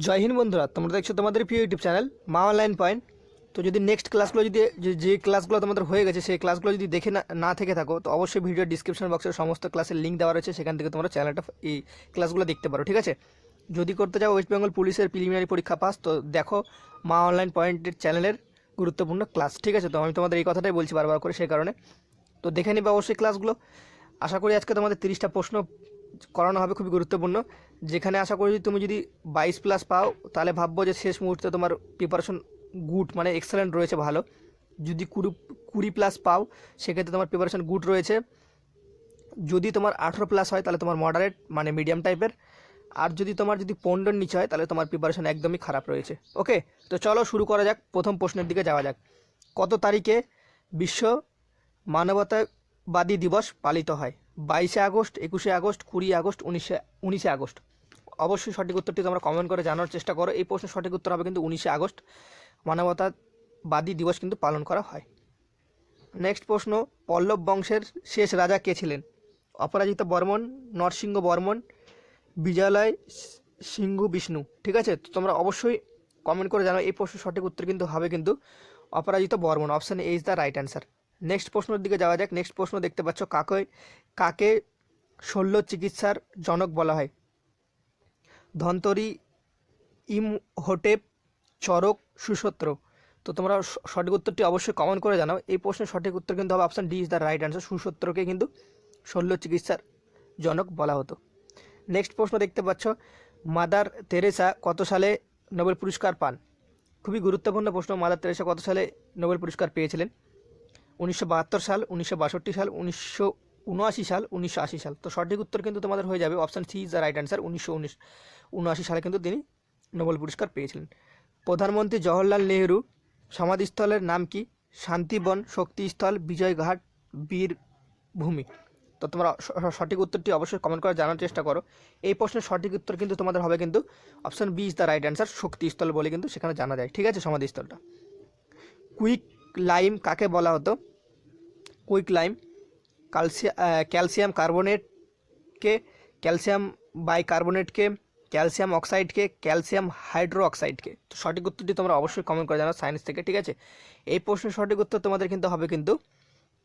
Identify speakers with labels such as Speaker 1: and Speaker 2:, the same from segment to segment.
Speaker 1: জয় হিন্দ বন্ধুরা, তোমরা দেখছ তোমাদের প্রিয় YouTube channel Maa online point. তো যদি নেক্সট ক্লাসগুলো যদি যে- ক্লাসগুলো তোমাদের হয়ে গেছে, সেই ক্লাসগুলো যদি দেখে না না থেকে থাকো, তো অবশ্যই ভিডিও ডিসক্রিপশন বক্সে সমস্ত ক্লাসের লিঙ্ক দেওয়া রয়েছে, সেখান থেকে তোমরা চ্যানেলটা এই ক্লাসগুলো দেখতে পারো, ঠিক আছে? যদি করতে চাও ওয়েস্ট বেঙ্গল পুলিশের প্রিলিমিনারি পরীক্ষা পাস তো দেখো মা অনলাইন পয়েন্টের চ্যানেলের গুরুত্বপূর্ণ ক্লাস ঠিক আছে? তো আমি তোমাদের এই কথাটাই বলছি বারবার করে, সেই কারণে। তো দেখে নিবে অবশ্যই ক্লাসগুলো আশা করি আজকে তোমাদের তিরিশটা প্রশ্ন করানো হবে, খুবই গুরুত্বপূর্ণ। যেখানে আশা করি তুমি যদি বাইশ প্লাস পাও, তাহলে ভাববো যে শেষ মুহূর্তে তোমার প্রিপারেশন গুড মানে এক্সেলেন্ট রয়েছে, ভালো। যদি কুড়ি কুড়ি প্লাস পাও, সেক্ষেত্রে তোমার প্রিপারেশন গুড রয়েছে। যদি তোমার আঠেরো প্লাস হয়, তাহলে তোমার মডারেট মানে মিডিয়াম টাইপের আর যদি তোমার, যদি পনেরোর নিচে হয়, তাহলে তোমার প্রিপারেশন একদমই খারাপ রয়েছে। ওকে তো চলো শুরু করা যাক, প্রথম প্রশ্নের দিকে যাওয়া যাক। কত তারিখে বিশ্ব মানবতাবাদী দিবস পালিত হয়? বাইশে আগস্ট, একুশে আগস্ট, কুড়ি আগস্ট, উনিশে উনিশে আগস্ট। অবশ্যই সঠিক উত্তরটি তোমরা কমেন্ট করে জানার চেষ্টা করো। এই প্রশ্নের সঠিক উত্তর হবে কিন্তু উনিশে আগস্ট। মানবতাবাদী দিবস কিন্তু পালন করা হয়। নেক্সট প্রশ্ন, পল্লব বংশের শেষ রাজা কে ছিলেন? অপরাজিত বর্মন, নরসিংহ বর্মন, বিজয়ালয়, সিংহ বিষ্ণু। ঠিক আছে? তো তোমরা অবশ্যই কমেন্ট করে জানাও। এই প্রশ্নের সঠিক উত্তর কিন্তু হবে কিন্তু Aparajita Barman. Option A is the right answer next প্রশ্নের দিকে যাওয়া যাক। নেক্সট প্রশ্ন দেখতে পাচ্ছ কাকে কাকে শল্য চিকিৎসার জনক বলা হয়? ধন্তরি ইমহোটেপ চরক, সুসত্র। তো তোমরা সঠিক উত্তরটি অবশ্যই কমেন্ট করে জানাও। এই প্রশ্নের সঠিক উত্তর কিন্তু হবে option D is the right answer সুসত্রকে কিন্তু শল্য চিকিৎসার জনক বলা হতো। নেক্সট প্রশ্ন দেখতে পাচ্ছ, মাদার তেরেসা কত সালে নোবেল পুরস্কার পান? খুবই গুরুত্বপূর্ণ প্রশ্ন। মাদার তেরেসা কত সালে নোবেল পুরস্কার পেয়েছিলেন? উনিশশো বাহাত্তর সাল, উনিশশো বাষট্টি সাল, উনিশশো উনআশি সাল, উনিশশো আশি সাল। তো সঠিক উত্তর কিন্তু তোমাদের হয়ে যাবে option C is the right answer, উনিশশো উনিশ। উনআশি সালে কিন্তু তিনি নোবেল পুরস্কার পেয়েছিলেন। প্রধানমন্ত্রী জওহরলাল নেহেরু, সমাধিস্থলের নাম কি? শান্তিবন শক্তিস্থল বিজয়ঘাট বীরভূমি। তো তোমরা সঠিক উত্তরটি অবশ্যই কমেন্ট করে জানার চেষ্টা করো। এই প্রশ্নের সঠিক উত্তর কিন্তু তোমাদের হবে কিন্তু option B is the right answer Shakti Sthal বলে কিন্তু সেখানে জানা যায়। ঠিক আছে, সমাধিস্থলটা। কুইক লাইম কাকে বলা হতো? কুইক লাইম ক্যালসিয়াম ক্যালসিয়াম কার্বনেটকে, ক্যালসিয়াম বাইকার্বনেটকে, ক্যালসিয়াম অক্সাইডকে, ক্যালসিয়াম হাইড্রো অক্সাইডকে তো সঠিক উত্তরটি তোমরা অবশ্যই কমেন্ট করে জানাও সায়েন্স থেকে, ঠিক আছে? এই প্রশ্নের সঠিক উত্তর তোমাদের কিন্তু হবে কিন্তু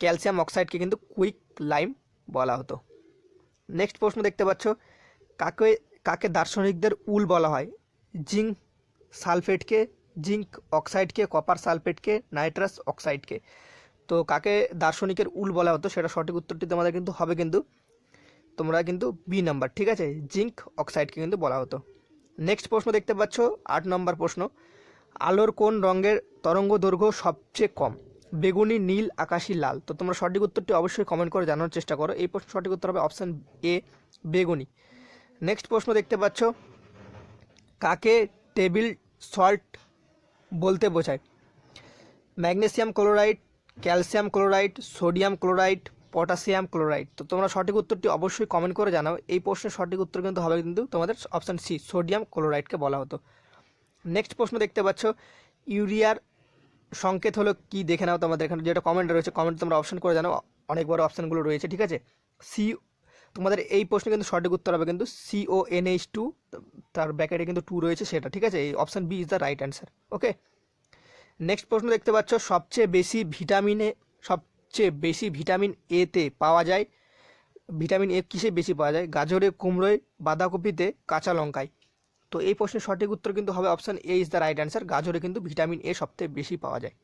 Speaker 1: ক্যালসিয়াম অক্সাইডকে কিন্তু কুইক লাইম বলা হতো। নেক্সট প্রশ্ন দেখতে পাচ্ছ, কাকে কাকে দার্শনিকদের উল বলা হয়? জিঙ্ক সালফেটকে, জিঙ্ক অক্সাইডকে, কপার সালফেটকে, নাইট্রাস অক্সাইডকে। তো কাকে দার্শনিকের উল বলা হতো সেটা সঠিক উত্তরটি তোমাদের কিন্তু হবে কিন্তু তোমরা কিন্তু বি নাম্বার ঠিক আছে? জিঙ্ক অক্সাইডকে কিন্তু বলা হতো। নেক্সট প্রশ্ন দেখতে পাচ্ছ, আট নম্বর প্রশ্ন। আলোর কোন রঙের তরঙ্গ দৈর্ঘ্য সবচেয়ে কম? বেগুনি, নীল, আকাশি, লাল। তো তোমরা সঠিক উত্তরটি অবশ্যই কমেন্ট করে জানার চেষ্টা করো। এই প্রশ্ন সঠিক উত্তর হবে অপশান এ বেগুনি। নেক্সট প্রশ্ন দেখতে পাচ্ছ, কাকে টেবিল সল্ট বলতে বোঝায়? Magnesium chloride calcium chloride, sodium chloride, potassium chloride. তো তোমরা সঠিক উত্তরটি অবশ্যই কমেন্ট করে জানাও। এই প্রশ্নের সঠিক উত্তর কিন্তু হবে কিন্তু তোমাদের অপশান সি সোডিয়াম ক্লোরাইডকে বলা হতো। নেক্সট প্রশ্ন দেখতে পাচ্ছ, ইউরিয়ার সংকেত হলো কি? দেখে নাও তোমাদের এখানে যেটা কমেন্ট রয়েছে কমেন্ট তোমরা অপশন করে জানাও। অনেক বড় অপশানগুলো রয়েছে, ঠিক আছে? সি তোমাদের এই প্রশ্নে কিন্তু সঠিক উত্তর হবে কিন্তু C O N H two তার ব্যাকেটে কিন্তু টু রয়েছে সেটা, ঠিক আছে? এই option B is the right answer okay next প্রশ্ন দেখতে পাচ্ছ, সবচেয়ে বেশি ভিটামিনে সবচেয়ে বেশি ভিটামিন এতে পাওয়া যায়। ভিটামিন এ কিসে বেশি পাওয়া যায়? গাজরে, কুমড়োয়, বাঁধাকপিতে, কাঁচা লঙ্কায়। তো এই প্রশ্নের সঠিক উত্তর কিন্তু হবে option A is the right answer গাজরে কিন্তু ভিটামিন এ সবথেকে বেশি পাওয়া যায়।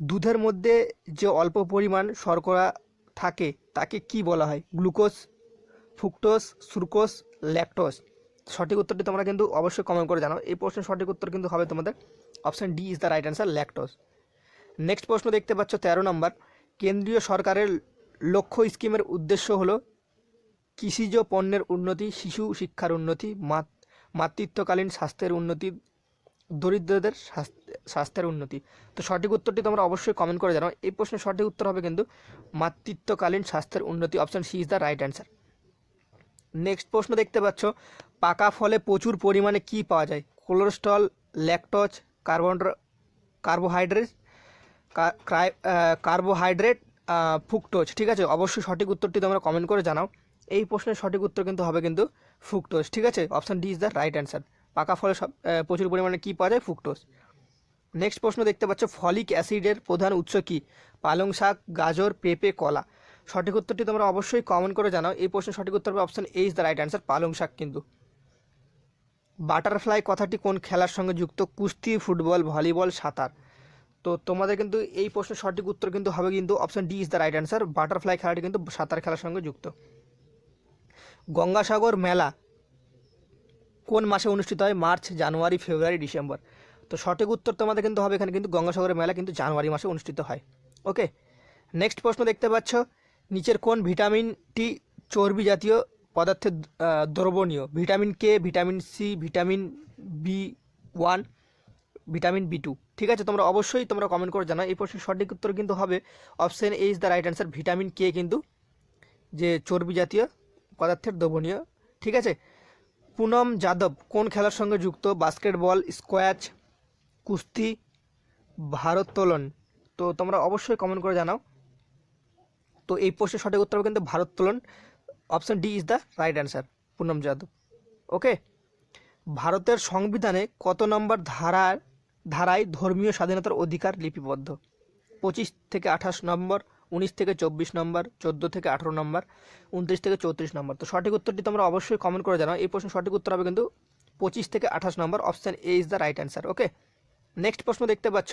Speaker 1: দুধের মধ্যে যে অল্প পরিমাণ শর্করা থাকে, তাকে কি বলা হয়? গ্লুকোজ, ফ্রুক্টোজ, সুরকোজ ল্যাকটোস সঠিক উত্তরটি তোমরা কিন্তু অবশ্যই কমেন্ট করে জানাও। এই প্রশ্নের সঠিক উত্তর কিন্তু হবে তোমাদের option D is the right answer, lactose. Next প্রশ্ন দেখতে পাচ্ছ তেরো নম্বর। কেন্দ্রীয় সরকারের লক্ষ্য স্কিমের উদ্দেশ্য হলো কৃষিজ পণ্যের উন্নতি, শিশু শিক্ষার উন্নতি, মাত- মাতৃত্বকালীন স্বাস্থ্যের উন্নতি, দরিদ্রদের স্বাস্থ্য- স্বাস্থ্যের উন্নতি। তো সঠিক উত্তরটি তোমরা অবশ্যই কমেন্ট করে জানাও। এই প্রশ্নের সঠিক উত্তর হবে কিন্তু মাতৃত্বকালীন স্বাস্থ্যের উন্নতি, option C is the right answer. Next প্রশ্ন দেখতে পাচ্ছ, পাকা ফলে প্রচুর পরিমাণে কি পাওয়া যায়? Cholesterol, lactose carbon carbohydrate carbohydrate fructose ঠিক আছে? অবশ্যই সঠিক উত্তরটি তোমরা কমেন্ট করে জানাও। এই প্রশ্নের সঠিক উত্তর কিন্তু হবে কিন্তু ফ্রুক্টোজ ঠিক আছে? Option D is the right answer পাকা ফলে সব প্রচুর পরিমাণে কী পাওয়া যায়? ফুকটোস নেক্সট প্রশ্ন দেখতে পাচ্ছ, ফলিক অ্যাসিডের প্রধান উৎস কী? পালং শাক, গাজর, পেঁপে, কলা। সঠিক উত্তরটি তোমরা অবশ্যই কমেন্ট করে জানাও। এই প্রশ্নের সঠিক উত্তর হবে option A is the right answer পালং শাক কিন্তু। বাটারফ্লাই কথাটি কোন খেলার সঙ্গে যুক্ত? কুস্তি, ফুটবল, ভলিবল, সাঁতার। তো তোমাদের কিন্তু এই প্রশ্নের সঠিক উত্তর কিন্তু হবে কিন্তু option D is the right answer butterfly খেলাটি কিন্তু সাঁতার খেলার সঙ্গে যুক্ত। গঙ্গাসাগর মেলা কোন মাসে অনুষ্ঠিত হয়? March, January, February, December. তো সঠিক উত্তর তোমাদের কিন্তু হবে এখানে কিন্তু গঙ্গাসাগরের মেলা কিন্তু জানুয়ারি মাসে অনুষ্ঠিত হয়। ওকে নেক্সট প্রশ্ন দেখতে পাচ্ছ। নিচের কোন ভিটামিন টি চর্বি জাতীয় পদার্থের আহ, দ্রবণীয়। Vitamin K vitamin C vitamin B one vitamin B two ঠিক আছে? তোমরা অবশ্যই তোমরা কমেন্ট করে জানাও। এই প্রশ্নের সঠিক উত্তর কিন্তু হবে option A is the right answer vitamin K কিন্তু যে চর্বি জাতীয় পদার্থের দ্রবণীয়। ঠিক আছে? পুনম যাদব কোন খেলার সঙ্গে যুক্ত? বাস্কেটবল স্কোয়াচ কুস্তি ভারোত্তোলন। তো তোমরা অবশ্যই কমেন্ট করে জানাও। তো এই প্রশ্নের সঠিক উত্তর হবে কিন্তু ভারোত্তোলন। Option D is the right answer Poonam Yadav okay ভারতের সংবিধানে কত নম্বর ধারার, ধারায় ধর্মীয় স্বাধীনতার অধিকার লিপিবদ্ধ? পঁচিশ থেকে আঠাশ নম্বর, উনিশ থেকে চব্বিশ নম্বর, চোদ্দ থেকে আঠারো নম্বর, উনত্রিশ থেকে চৌত্রিশ নম্বর। তো সঠিক উত্তরটি তোমরা অবশ্যই কমেন্ট করে জানাও। এই প্রশ্নের সঠিক উত্তর হবে কিন্তু পঁচিশ থেকে আঠাশ number option A is the right answer okay next প্রশ্ন দেখতে পাচ্ছ।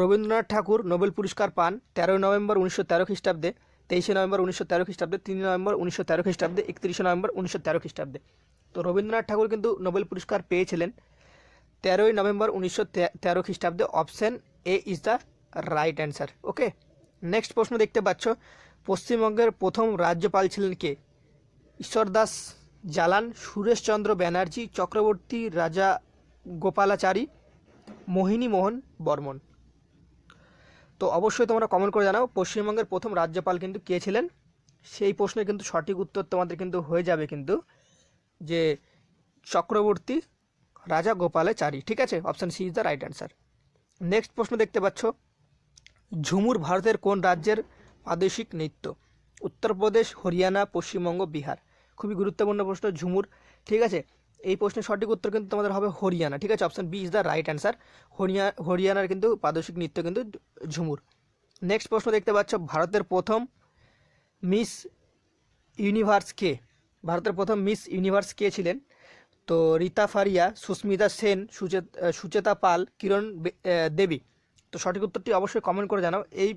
Speaker 1: রবীন্দ্রনাথ ঠাকুর নোবেল পুরস্কার পান তেরোই নভেম্বর উনিশশো তেরো খ্রিস্টাব্দে। তেইশে নভেম্বর উনিশশো তেরো খ্রিস্টাব্দে, তিন নভেম্বর উনিশশো তেরো খ্রিস্টাব্দে, একত্রিশে নভেম্বর উনিশশো তেরো খ্রিস্টাব্দে। তো রবীন্দ্রনাথ ঠাকুর কিন্তু নোবেল পুরস্কার পেয়েছিলেন। তেরোই নভেম্বর উনিশশো তেরো খ্রিস্টাব্দে option A is the right answer. Okay? Next প্রশ্ন দেখতে পাচ্ছ। পশ্চিমবঙ্গের প্রথম রাজ্যপাল ছিলেন কে? ঈশ্বরদাস জালান, সুরেশচন্দ্র ব্যানার্জি, চক্রবর্তী রাজা গোপালাচারী মোহিনী মোহন বর্মন। তো অবশ্যই তোমরা কমেন্ট করে জানাও, পশ্চিমবঙ্গের প্রথম রাজ্যপাল কিন্তু কে ছিলেন? সেই প্রশ্নের কিন্তু সঠিক উত্তর তোমাদের কিন্তু হয়ে যাবে কিন্তু যে চক্রবর্তী রাজা গোপালাচারী ঠিক আছে? Option C is the right answer next প্রশ্ন দেখতে পাচ্ছ, ঝুমুর ভারতের কোন রাজ্যের প্রাদেশিক নৃত্য? উত্তরপ্রদেশ, হরিয়ানা, পশ্চিমবঙ্গ, বিহার। খুবই গুরুত্বপূর্ণ প্রশ্ন, ঝুমুর। ঠিক আছে? এই প্রশ্নের সঠিক উত্তর কিন্তু তোমাদের হবে হরিয়ানা। ঠিক আছে? Option B is the right answer হরিয়া, হরিয়ানার কিন্তু প্রাদেশিক নৃত্য কিন্তু ঝুমুর। নেক্সট প্রশ্ন দেখতে পাচ্ছ, ভারতের প্রথম মিস ইউনিভার্স কে? ভারতের প্রথম মিস ইউনিভার্স কে ছিলেন? তো রীতা ফারিয়া, সুস্মিতা সেন সুচেত পাল, কিরণ দেবী। তো সঠিক উত্তরটি অবশ্যই কমেন্ট করে জানাও। এই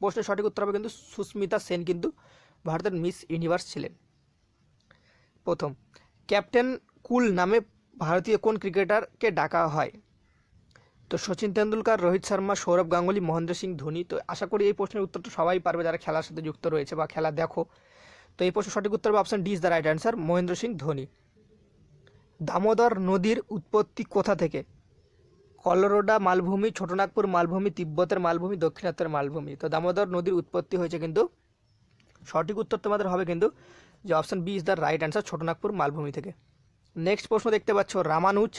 Speaker 1: প্রশ্নের সঠিক উত্তর হবে কিন্তু সুস্মিতা সেন কিন্তু ভারতের মিস ইউনিভার্স ছিলেন। প্রথম, ক্যাপ্টেন কুল নামে ভারতীয় কোন ক্রিকেটারকে ডাকা হয়? তো সচিন তেন্ডুলকার, রোহিত শর্মা, সৌরভ গাঙ্গুলি, মহেন্দ্র সিং ধোনি, তো আশা করি এই প্রশ্নের উত্তরটা সবাই পারবে যারা খেলার সাথে যুক্ত রয়েছে বা খেলা দেখো। তো এই প্রশ্নের সঠিক উত্তর হবে option D is the right answer Mahendra Singh, Dhoni. Damodar নদীর উৎপত্তি কোথা থেকে? কলোরোডা মালভূমি, ছোটনাগপুর মালভূমি, তিব্বতের মালভূমি, দক্ষিণাত্যের মালভূমি। তো দামোদর নদীর উৎপত্তি হয়েছে কিন্তু, সঠিক উত্তর তোমাদের হবে কিন্তু যে option B is the right answer Chotanagpur মালভূমি থেকে। নেক্সট প্রশ্ন দেখতে পাচ্ছ, রামানুজ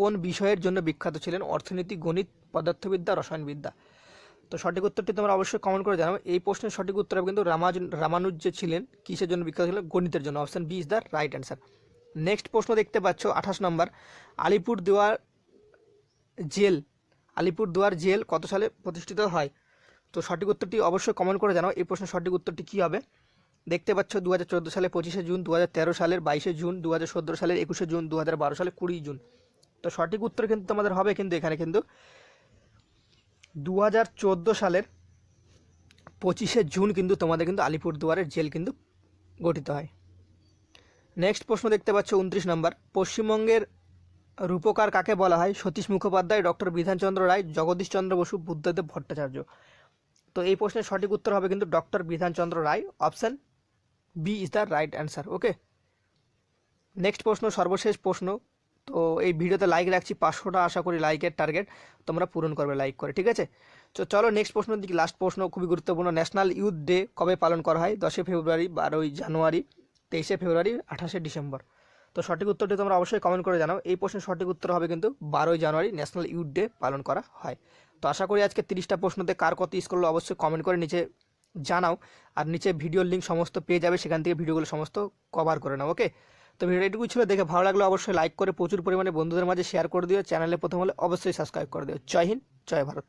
Speaker 1: কোন বিষয়ের জন্য বিখ্যাত ছিলেন? অর্থনীতি, গণিত, পদার্থবিদ্যা, রসায়নবিদ্যা। তো সঠিক উত্তরটি তোমরা অবশ্যই কমেন্ট করে জানাও এই প্রশ্নের সঠিক উত্তর কিন্তু রামাজ, রামানুজ যে ছিলেন, কিসের জন্য বিখ্যাত ছিলেন? গণিতের জন্য। Option B is the right answer next প্রশ্ন দেখতে পাচ্ছ, আঠাশ নম্বর। আলিপুর দুয়ার জেল আলিপুর দুয়ার জেল কত সালে প্রতিষ্ঠিত হয়? তো সঠিক উত্তরটি অবশ্যই কমেন্ট করে জানাও। এই প্রশ্নের সঠিক উত্তরটি কী হবে? দেখতে পাচ্ছ দু হাজার চোদ্দ সালে পঁচিশে জুন দু হাজার তেরো সালের বাইশে জুন দু হাজার সতেরো সালের একুশে জুন দু হাজার বারো সালে কুড়ি জুন। তো সঠিক উত্তর কিন্তু তোমাদের হবে কিন্তু এখানে কিন্তু দু হাজার চোদ্দ সালের পঁচিশে জুন কিন্তু তোমাদের কিন্তু আলিপুরদুয়ারের জেল কিন্তু গঠিত হয়। নেক্সট প্রশ্ন দেখতে পাচ্ছ উনত্রিশ নম্বর। পশ্চিমবঙ্গের রূপকার কাকে বলা হয়? সতীশ মুখোপাধ্যায়, ডক্টর বিধানচন্দ্র রায় জগদীশচন্দ্র বসু, বুদ্ধদেব ভট্টাচার্য। তো এই প্রশ্নের সঠিক উত্তর হবে কিন্তু doctor Bidhan Chandra Roy. Option B is the right answer okay next প্রশ্ন, সর্বশেষ প্রশ্ন। তো এই ভিডিওতে লাইক রাখছি, পাঁচশোটা আশা করি লাইকের টার্গেট তোমরা পূরণ করবে লাইক করে, ঠিক আছে? তো চলো নেক্সট প্রশ্ন দিকে লাস্ট প্রশ্ন খুবই গুরুত্বপূর্ণ ন্যাশনাল ইউথ ডে কবে পালন করা হয়? দশই ফেব্রুয়ারি, বারোই জানুয়ারি, তেইশে ফেব্রুয়ারি, আঠাশে ডিসেম্বর। তো সঠিক উত্তরটি তোমরা অবশ্যই কমেন্ট করে জানাও, এই প্রশ্নের সঠিক উত্তর হবে কিন্তু বারোই জানুয়ারি ন্যাশনাল ইউথ ডে পালন করা হয়। তো আশা করি আজকে তিরিশটা প্রশ্নতে কার কত ইস করল অবশ্যই কমেন্ট করে নিচে জানাও, আর নিচে ভিডিওর লিঙ্ক সমস্ত পেয়ে যাবে, সেখান থেকে ভিডিওগুলো সমস্ত কভার করে নাও ওকে তো ভিডিওটুকু ছিল। দেখে ভালো লাগলে অবশ্যই লাইক করে প্রচুর পরিমাণে বন্ধুদের মাঝে শেয়ার করে দিও। চ্যানেলে প্রথম হলে অবশ্যই সাবস্ক্রাইব করে দিও। জয় হিন্দ, জয় ভারত।